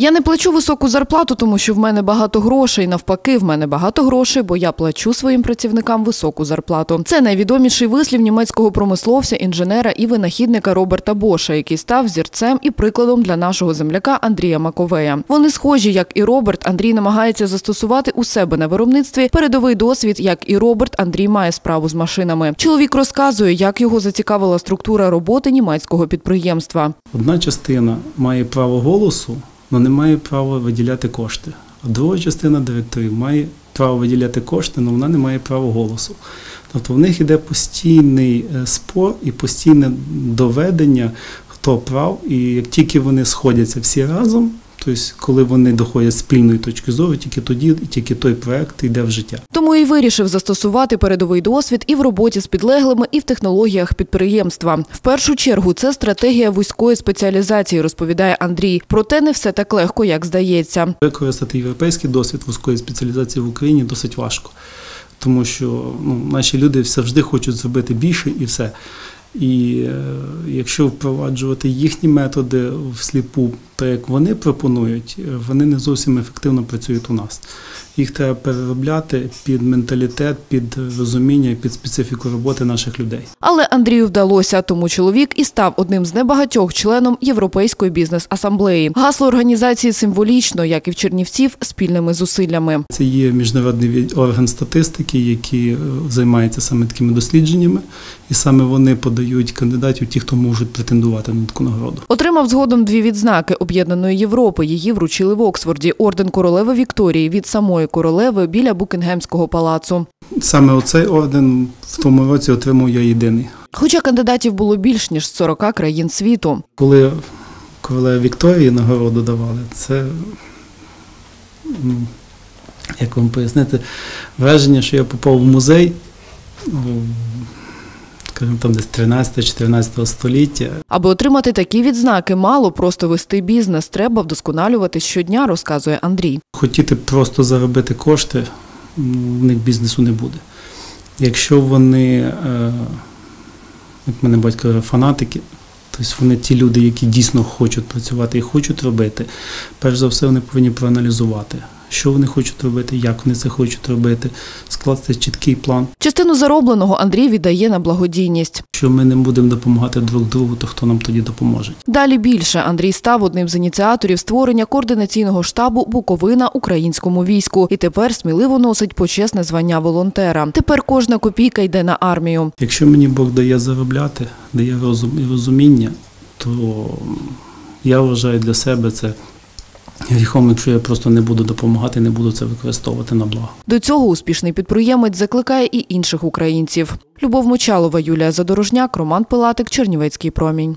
Я не плачу високу зарплату, тому що в мене багато грошей. Навпаки, в мене багато грошей, бо я плачу своїм працівникам високу зарплату. Це найвідоміший вислів німецького промисловця, інженера і винахідника Роберта Боша, який став зірцем і прикладом для нашого земляка Андрія Маковея. Вони схожі, як і Роберт. Андрій намагається застосувати у себе на виробництві передовий досвід, як і Роберт. Андрій має справу з машинами. Чоловік розказує, як його зацікавила структура роботи німецького підприємства. Одна частина має право голосу, але не має права виділяти кошти. А друга частина директорів має право виділяти кошти, але вона не має права голосу. Тобто в них іде постійний е, спор і постійне доведення, хто прав, і як тільки вони сходяться всі разом, тобто коли вони доходять з спільної точки зору, тільки тоді і тільки той проект йде в життя. Тому і вирішив застосувати передовий досвід і в роботі з підлеглими, і в технологіях підприємства. В першу чергу це стратегія вузької спеціалізації, розповідає Андрій. Проте не все так легко, як здається. Використати європейський досвід вузької спеціалізації в Україні досить важко, тому що ну, наші люди завжди хочуть зробити більше і все. І е, якщо впроваджувати їхні методи всліпу, так як вони пропонують, е, вони не зовсім ефективно працюють у нас. Їх треба переробляти під менталітет, під розуміння, під специфіку роботи наших людей. Але Андрію вдалося, тому чоловік і став одним з небагатьох членом Європейської бізнес-асамблеї. Гасло організації символічно, як і в Чернівців, спільними зусиллями. Це є міжнародний орган статистики, який е, займається саме такими дослідженнями, і саме вони подають кандидатів, ті, хто можуть претендувати на таку нагороду. Отримав згодом дві відзнаки Об'єднаної Європи. Її вручили в Оксфорді. Орден королеви Вікторії від самої королеви біля Букінгемського палацу. Саме оцей орден в тому році отримав я єдиний. Хоча кандидатів було більш ніж з 40 країн світу. Коли королеві Вікторії нагороду давали, це ну, як вам пояснити, враження, що я попав в музей, скажімо, там десь 13-14 століття. Аби отримати такі відзнаки, мало просто вести бізнес. Треба вдосконалюватись щодня, розказує Андрій. Хотіти просто заробити кошти, ну, в них бізнесу не буде. Якщо вони, е, як мене батько каже, фанатики, тобто вони ті люди, які дійсно хочуть працювати і хочуть робити, перш за все вони повинні проаналізувати, що вони хочуть робити, як вони це хочуть робити, скласти чіткий план. Частину заробленого Андрій віддає на благодійність. Якщо ми не будемо допомагати друг другу, то хто нам тоді допоможе? Далі більше Андрій став одним з ініціаторів створення координаційного штабу Буковина українському війську і тепер сміливо носить почесне звання волонтера. Тепер кожна копійка йде на армію. Якщо мені Бог дає заробляти, дає розум і розуміння, то я вважаю для себе це гріхом, якщо я просто не буду допомагати, не буду це використовувати на благо. До цього успішний підприємець закликає і інших українців. Любов Мочалова, Юлія Задорожняк, Роман Пилатик, Чернівецький промінь.